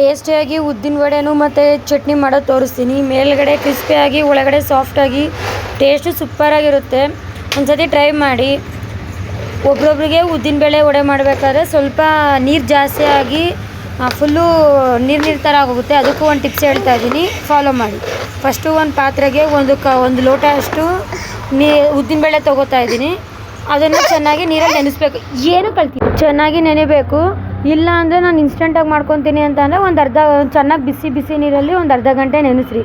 ಟೇಸ್ಟಿಯಾಗಿ ಉದ್ದಿನ ವಡೆನೂ ಮತ್ತು ಚಟ್ನಿ ಮಾಡೋದು ತೋರಿಸ್ತೀನಿ. ಮೇಲ್ಗಡೆ ಕ್ರಿಸ್ಪಿಯಾಗಿ ಒಳಗಡೆ ಸಾಫ್ಟಾಗಿ ಟೇಸ್ಟು ಸೂಪರಾಗಿರುತ್ತೆ ಒಂದ್ಸತಿ ಟ್ರೈ ಮಾಡಿ. ಒಬ್ರೊಬ್ರಿಗೆ ಉದ್ದಿನಬೇಳೆ ವಡೆ ಮಾಡಬೇಕಾದ್ರೆ ಸ್ವಲ್ಪ ನೀರು ಜಾಸ್ತಿ ಆಗಿ ಫುಲ್ಲು ನೀರು ನೀರು ಥರ ಆಗೋಗುತ್ತೆ. ಅದಕ್ಕೂ ಒಂದು ಟಿಪ್ಸ್ ಹೇಳ್ತಾ ಇದ್ದೀನಿ. ಫಾಲೋ ಮಾಡಿ. ಫಸ್ಟು ಒಂದು ಪಾತ್ರೆಗೆ ಒಂದು ಕ, ಒಂದು ಲೋಟ ಅಷ್ಟು ನೀ ಉದ್ದಿನಬೇಳೆ ತೊಗೋತಾ ಇದ್ದೀನಿ. ಅದನ್ನು ಚೆನ್ನಾಗಿ ನೀರಲ್ಲಿ ನೆನೆಸ್ಬೇಕು. ಏನು ಕಲ್ತಿ ಚೆನ್ನಾಗಿ ನೆನೆಬೇಕು. ಇಲ್ಲ ಅಂದರೆ ನಾನು ಇನ್ಸ್ಟೆಂಟಾಗಿ ಮಾಡ್ಕೊತೀನಿ ಅಂತ ಅಂದರೆ ಒಂದು ಅರ್ಧ ಚೆನ್ನಾಗಿ ಬಿಸಿ ಬಿಸಿ ನೀರಲ್ಲಿ ಒಂದು ಅರ್ಧ ಗಂಟೆ ನೆನೆಸ್ರಿ.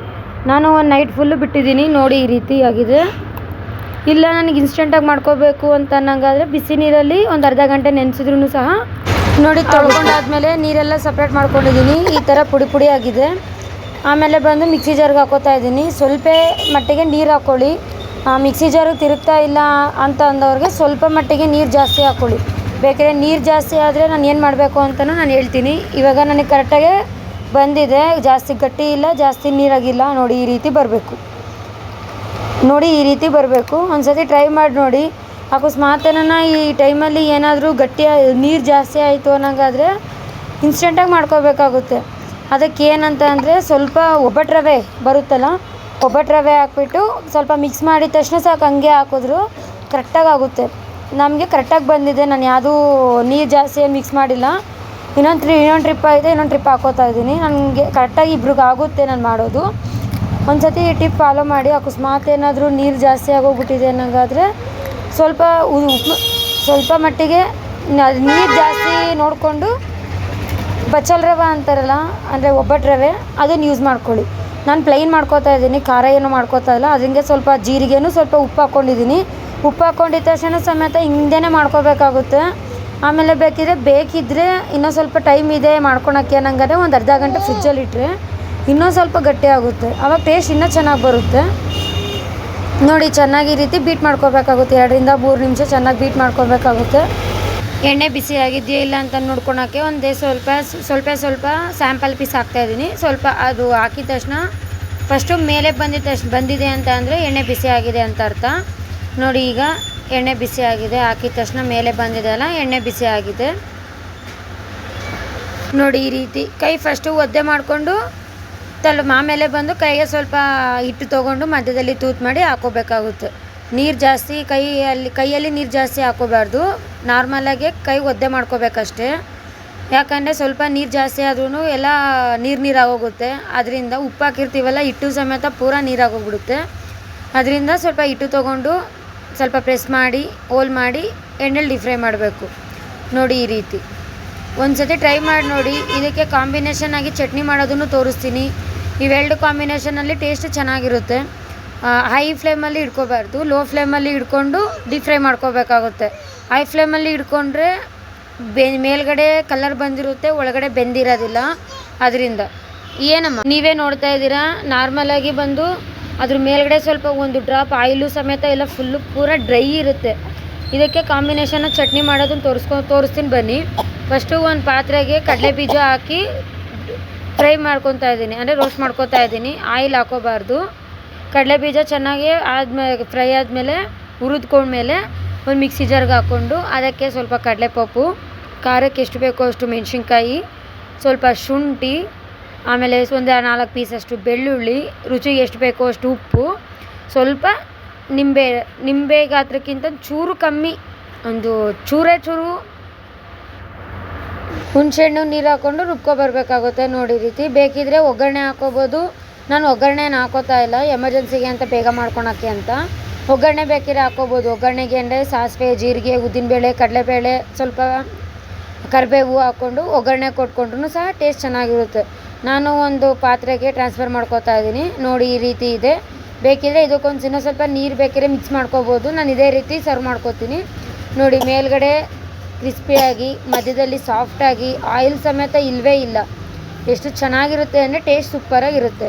ನಾನು ಒಂದು ನೈಟ್ ಫುಲ್ಲು ಬಿಟ್ಟಿದ್ದೀನಿ, ನೋಡಿ ಈ ರೀತಿ ಆಗಿದೆ. ಇಲ್ಲ ನನಗೆ ಇನ್ಸ್ಟೆಂಟಾಗಿ ಮಾಡ್ಕೋಬೇಕು ಅಂತ ಅನ್ನಂಗಾದರೆ ಬಿಸಿ ನೀರಲ್ಲಿ ಒಂದು ಅರ್ಧ ಗಂಟೆ ನೆನೆಸಿದ್ರು ಸಹ ನೋಡಿ ತೊಳ್ಕೊಂಡಾದ್ಮೇಲೆ ನೀರೆಲ್ಲ ಸಪ್ರೇಟ್ ಮಾಡ್ಕೊಂಡಿದ್ದೀನಿ. ಈ ಥರ ಪುಡಿ ಪುಡಿ ಆಗಿದೆ. ಆಮೇಲೆ ಬಂದು ಮಿಕ್ಸಿ ಜಾರ್ಗೆ ಹಾಕೋತಾ ಇದ್ದೀನಿ. ಸ್ವಲ್ಪ ಮಟ್ಟಿಗೆ ನೀರು ಹಾಕ್ಕೊಳ್ಳಿ ಮಿಕ್ಸಿ ಜಾರು ತಿರುಗ್ತಾ ಇಲ್ಲ ಅಂತ ಅಂದವ್ರಿಗೆ ಸ್ವಲ್ಪ ಮಟ್ಟಿಗೆ ನೀರು ಜಾಸ್ತಿ ಹಾಕ್ಕೊಳ್ಳಿ. ಬೇಕಾದ್ರೆ ನೀರು ಜಾಸ್ತಿ ಆದರೆ ನಾನು ಏನು ಮಾಡಬೇಕು ಅಂತಲೂ ನಾನು ಹೇಳ್ತೀನಿ. ಇವಾಗ ನನಗೆ ಕರೆಕ್ಟಾಗೆ ಬಂದಿದೆ. ಜಾಸ್ತಿ ಗಟ್ಟಿ ಇಲ್ಲ, ಜಾಸ್ತಿ ನೀರಾಗಿಲ್ಲ. ನೋಡಿ ಈ ರೀತಿ ಬರಬೇಕು. ನೋಡಿ ಈ ರೀತಿ ಬರಬೇಕು. ಒಂದ್ಸತಿ ಟ್ರೈ ಮಾಡಿ ನೋಡಿ. ಅಕಸ್ಮಾತ್ ಈ ಟೈಮಲ್ಲಿ ಏನಾದರೂ ಗಟ್ಟಿ ನೀರು ಜಾಸ್ತಿ ಆಯಿತು ಅನ್ನೋಂಗಾದರೆ ಇನ್ಸ್ಟೆಂಟಾಗಿ ಮಾಡ್ಕೋಬೇಕಾಗುತ್ತೆ. ಅದಕ್ಕೆ ಏನಂತ ಅಂದರೆ ಸ್ವಲ್ಪ ಒಬ್ಬಟ್ಟು ರವೆ ಬರುತ್ತಲ್ಲ ಒಬ್ಬಟ್ಟು ರವೆ ಹಾಕ್ಬಿಟ್ಟು ಸ್ವಲ್ಪ ಮಿಕ್ಸ್ ಮಾಡಿದ ತಕ್ಷಣ ಸಾಕು, ಹಂಗೆ ಹಾಕಿದ್ರು ಕರೆಕ್ಟಾಗಿ ಆಗುತ್ತೆ. ನಮಗೆ ಕರೆಕ್ಟಾಗಿ ಬಂದಿದೆ, ನಾನು ಯಾವುದೂ ನೀರು ಜಾಸ್ತಿ ಏನು ಮಿಕ್ಸ್ ಮಾಡಿಲ್ಲ. ಇನ್ನೊಂದು ಟ್ರಿ ಇನ್ನೊಂದು ಟ್ರಿಪ್ ಆಗಿದೆ, ಇನ್ನೊಂದು ಟ್ರಿಪ್ ಹಾಕೋತಾ ಇದ್ದೀನಿ. ನನಗೆ ಕರೆಕ್ಟಾಗಿ ಇಬ್ರಿಗೆ ಆಗುತ್ತೆ ನಾನು ಮಾಡೋದು. ಒಂದು ಸತಿ ಈ ಟಿಪ್ ಫಾಲೋ ಮಾಡಿ, ಅಕಸ್ಮಾತ್ ಏನಾದರೂ ನೀರು ಜಾಸ್ತಿ ಆಗೋಗ್ಬಿಟ್ಟಿದೆ ಅನ್ನೋಂಗಾದರೆ ಸ್ವಲ್ಪ ಸ್ವಲ್ಪ ಮಟ್ಟಿಗೆ ನೀರು ಜಾಸ್ತಿ ನೋಡಿಕೊಂಡು ಬಚ್ಚಲ್ ರವೆ ಅಂತಾರಲ್ಲ, ಅಂದರೆ ಒಬ್ಬಟ್ಟು ರವೆ, ಅದನ್ನು ಯೂಸ್ ಮಾಡ್ಕೊಳ್ಳಿ. ನಾನು ಪ್ಲೈನ್ ಮಾಡ್ಕೋತಾ ಇದ್ದೀನಿ, ಖಾರ ಏನು ಮಾಡ್ಕೋತಾ ಇಲ್ಲ. ಅದಕ್ಕೆ ಸ್ವಲ್ಪ ಜೀರಿಗೆನೂ ಸ್ವಲ್ಪ ಉಪ್ಪು ಹಾಕ್ಕೊಂಡಿದ್ದೀನಿ. ಉಪ್ಪು ಹಾಕ್ಕೊಂಡಿದ್ದ ತಕ್ಷಣ ಸಮೇತ ಹಿಂದೆನೇ ಮಾಡ್ಕೋಬೇಕಾಗುತ್ತೆ. ಆಮೇಲೆ ಬೇಕಿದ್ರೆ ಬೇಕಿದ್ದರೆ ಇನ್ನೂ ಸ್ವಲ್ಪ ಟೈಮ್ ಇದೆ ಮಾಡ್ಕೊಳಕ್ಕೆ ಅನ್ನಂಗಾದ್ರೆ ಒಂದು ಅರ್ಧ ಗಂಟೆ ಫ್ರಿಜ್ಜಲ್ಲಿ ಇಟ್ಟರೆ ಇನ್ನೂ ಸ್ವಲ್ಪ ಗಟ್ಟಿ ಆಗುತ್ತೆ. ಆವಾಗ ಟೇಸ್ಟ್ ಇನ್ನೂ ಚೆನ್ನಾಗಿ ಬರುತ್ತೆ. ನೋಡಿ, ಚೆನ್ನಾಗಿ ರೀತಿ ಬೀಟ್ ಮಾಡ್ಕೋಬೇಕಾಗುತ್ತೆ. ಎರಡರಿಂದ ಮೂರು ನಿಮಿಷ ಚೆನ್ನಾಗಿ ಬೀಟ್ ಮಾಡ್ಕೋಬೇಕಾಗುತ್ತೆ. ಎಣ್ಣೆ ಬಿಸಿ ಆಗಿದೆಯಾ ಇಲ್ಲ ಅಂತ ನೋಡ್ಕೊಳಕ್ಕೆ ಒಂದೇ ಸ್ವಲ್ಪ ಸ್ವಲ್ಪ ಸ್ವಲ್ಪ ಸ್ಯಾಂಪಲ್ ಪೀಸ್ ಹಾಕ್ತಾಯಿದ್ದೀನಿ ಸ್ವಲ್ಪ ಅದು ಹಾಕಿದ ತಕ್ಷಣ ಫಸ್ಟು ಮೇಲೆ ಬಂದಿದ ತಕ್ಷಣ ಬಂದಿದೆ ಅಂತ ಅಂದರೆ ಎಣ್ಣೆ ಬಿಸಿ ಆಗಿದೆ ಅಂತ ಅರ್ಥ. ನೋಡಿ ಈಗ ಎಣ್ಣೆ ಬಿಸಿ ಆಗಿದೆ ಹಾಕಿದ ತಕ್ಷಣ ಮೇಲೆ ಬಂದಿದೆ ಅಲ್ಲ, ಎಣ್ಣೆ ಬಿಸಿ ಆಗಿದೆ ನೋಡಿ ಈ ರೀತಿ ಕೈ ಫಸ್ಟು ಒದ್ದೆ ಮಾಡಿಕೊಂಡು ತಲು ಆಮೇಲೆ ಬಂದು ಕೈಗೆ ಸ್ವಲ್ಪ ಹಿಟ್ಟು ತೊಗೊಂಡು ಮಧ್ಯದಲ್ಲಿ ತೂತು ಮಾಡಿ ಹಾಕೋಬೇಕಾಗುತ್ತೆ. ನೀರು ಜಾಸ್ತಿ ಕೈಯಲ್ಲಿ ಕೈಯಲ್ಲಿ ನೀರು ಜಾಸ್ತಿ ಹಾಕೋಬಾರ್ದು. ನಾರ್ಮಲಾಗೆ ಕೈ ಒದ್ದೆ ಮಾಡ್ಕೋಬೇಕಷ್ಟೇ. ಯಾಕಂದರೆ ಸ್ವಲ್ಪ ನೀರು ಜಾಸ್ತಿ ಆದ್ರೂ ಎಲ್ಲ ನೀರು ನೀರಾಗೋಗುತ್ತೆ. ಅದರಿಂದ ಉಪ್ಪು ಹಾಕಿರ್ತೀವಲ್ಲ, ಹಿಟ್ಟು ಸಮೇತ ಪೂರ ನೀರಾಗೋಗ್ಬಿಡುತ್ತೆ. ಅದರಿಂದ ಸ್ವಲ್ಪ ಹಿಟ್ಟು ತೊಗೊಂಡು ಸ್ವಲ್ಪ ಪ್ರೆಸ್ ಮಾಡಿ, ಹೋಲ್ ಮಾಡಿ, ಎಣ್ಣೆಲಿ ಡಿಫ್ರೈ ಫ್ರೈ ಮಾಡಬೇಕು. ನೋಡಿ ಈ ರೀತಿ. ಒಂದು ಸತಿ ಟ್ರೈ ಮಾಡಿ ನೋಡಿ. ಇದಕ್ಕೆ ಕಾಂಬಿನೇಷನ್ ಆಗಿ ಚಟ್ನಿ ಮಾಡೋದನ್ನು ತೋರಿಸ್ತೀನಿ. ಇವೆರಡು ಕಾಂಬಿನೇಷನಲ್ಲಿ ಟೇಸ್ಟ್ ಚೆನ್ನಾಗಿರುತ್ತೆ. ಹೈ ಫ್ಲೇಮಲ್ಲಿ ಇಡ್ಕೋಬಾರ್ದು ಲೋ ಫ್ಲೇಮಲ್ಲಿ ಇಡ್ಕೊಂಡು ಡೀಪ್ ಫ್ರೈ ಮಾಡ್ಕೋಬೇಕಾಗುತ್ತೆ. ಹೈ ಫ್ಲೇಮಲ್ಲಿ ಇಡ್ಕೊಂಡ್ರೆ ಬೆ, ಮೇಲ್ಗಡೆ ಕಲರ್ ಬಂದಿರುತ್ತೆ, ಒಳಗಡೆ ಬೆಂದಿರೋದಿಲ್ಲ. ಅದರಿಂದ ಏನಮ್ಮ? ನೀವೇ ನೋಡ್ತಾ ಇದ್ದೀರಾ? ನಾರ್ಮಲಾಗಿ ಬಂದು ಅದ್ರ ಮೇಲ್ಗಡೆ ಸ್ವಲ್ಪ ಒಂದು ಡ್ರಾಪ್ ಆಯಿಲು ಸಮೇತ ಎಲ್ಲ ಫುಲ್ಲು ಪೂರ ಡ್ರೈ ಇರುತ್ತೆ. ಇದಕ್ಕೆ ಕಾಂಬಿನೇಷನ್ ಚಟ್ನಿ ಮಾಡೋದನ್ನು ತೋರಿಸ್ಕೊ, ತೋರಿಸ್ತೀನಿ ಬನ್ನಿ. ಫಸ್ಟು ಒಂದು ಪಾತ್ರೆಗೆ ಕಡಲೆ ಬೀಜ ಹಾಕಿ ಫ್ರೈ ಮಾಡ್ಕೊತಾ ಇದ್ದೀನಿ. ಅಂದರೆ ರೋಸ್ಟ್ ಮಾಡ್ಕೊತಾ ಇದ್ದೀನಿ. ಆಯಿಲ್ ಹಾಕೋಬಾರ್ದು. ಕಡಲೆ ಬೀಜ ಚೆನ್ನಾಗಿ ಆದ್ಮೇಲೆ ಫ್ರೈ ಆದಮೇಲೆ ಹುರಿದ್ಕೊಂಡ್ಮೇಲೆ ಒಂದು ಮಿಕ್ಸಿ ಜಾರ್ಗೆ ಹಾಕ್ಕೊಂಡು ಅದಕ್ಕೆ ಸ್ವಲ್ಪ ಕಡಲೆಪಪ್ಪು, ಖಾರಕ್ಕೆ ಎಷ್ಟು ಬೇಕೋ ಅಷ್ಟು ಮೆಣಸಿನ್ಕಾಯಿ, ಸ್ವಲ್ಪ ಶುಂಠಿ, ಆಮೇಲೆ ಒಂದು ನಾಲ್ಕು ಪೀಸಷ್ಟು ಬೆಳ್ಳುಳ್ಳಿ, ರುಚಿಗೆ ಎಷ್ಟು ಬೇಕೋ ಅಷ್ಟು ಉಪ್ಪು, ಸ್ವಲ್ಪ ನಿಂಬೆ ನಿಂಬೆ ಗಾತ್ರಕ್ಕಿಂತ ಚೂರು ಕಮ್ಮಿ, ಒಂದು ಚೂರೇ ಚೂರು. ಹುಣಸೆಹಣ್ಣು ನೀರು ಹಾಕ್ಕೊಂಡು ರುಬ್ಕೊಬರ್ಬೇಕಾಗುತ್ತೆ ನೋಡಿ ರೀತಿ. ಬೇಕಿದ್ರೆ ಒಗ್ಗರಣೆ ಹಾಕೋಬೋದು ನಾನು ಒಗ್ಗರಣೆನ ಹಾಕೋತಾ ಇಲ್ಲ, ಎಮರ್ಜೆನ್ಸಿಗೆ ಅಂತ ಬೇಗ ಮಾಡ್ಕೊಳಕ್ಕೆ ಅಂತ. ಒಗ್ಗರಣೆ ಬೇಕಿದ್ರೆ ಹಾಕೋಬೋದು. ಒಗ್ಗರಣೆಗೆ ಅಂದರೆ ಸಾಸಿವೆ, ಜೀರಿಗೆ ಉದ್ದಿನಬೇಳೆ ಕಡಲೆಬೇಳೆ, ಸ್ವಲ್ಪ ಕರಿಬೇವು ಹಾಕ್ಕೊಂಡು ಒಗ್ಗರಣೆ ಕೊಟ್ಕೊಂಡ್ರು ಸಹ ಟೇಸ್ಟ್ ಚೆನ್ನಾಗಿರುತ್ತೆ. ನಾನು ಒಂದು ಪಾತ್ರೆಗೆ ಟ್ರಾನ್ಸ್ಫರ್ ಮಾಡ್ಕೋತಾ ಇದ್ದೀನಿ. ನೋಡಿ ಈ ರೀತಿ ಇದೆ. ಬೇಕಿದ್ರೆ ಇದಕ್ಕೊಂದು ಇನ್ನೂ ಸ್ವಲ್ಪ ನೀರು ಬೇಕಿದ್ರೆ ಮಿಕ್ಸ್ ಮಾಡ್ಕೋಬೋದು. ನಾನು ಇದೇ ರೀತಿ ಸರ್ವ್ ಮಾಡ್ಕೋತೀನಿ. ನೋಡಿ ಮೇಲ್ಗಡೆ ಕ್ರಿಸ್ಪಿಯಾಗಿ ಮಧ್ಯದಲ್ಲಿ ಸಾಫ್ಟಾಗಿ ಆಯಿಲ್ ಸಮೇತ ಇಲ್ಲವೇ ಇಲ್ಲ. ಎಷ್ಟು ಚೆನ್ನಾಗಿರುತ್ತೆ ಅಂದರೆ ಟೇಸ್ಟ್ ಸೂಪರಾಗಿರುತ್ತೆ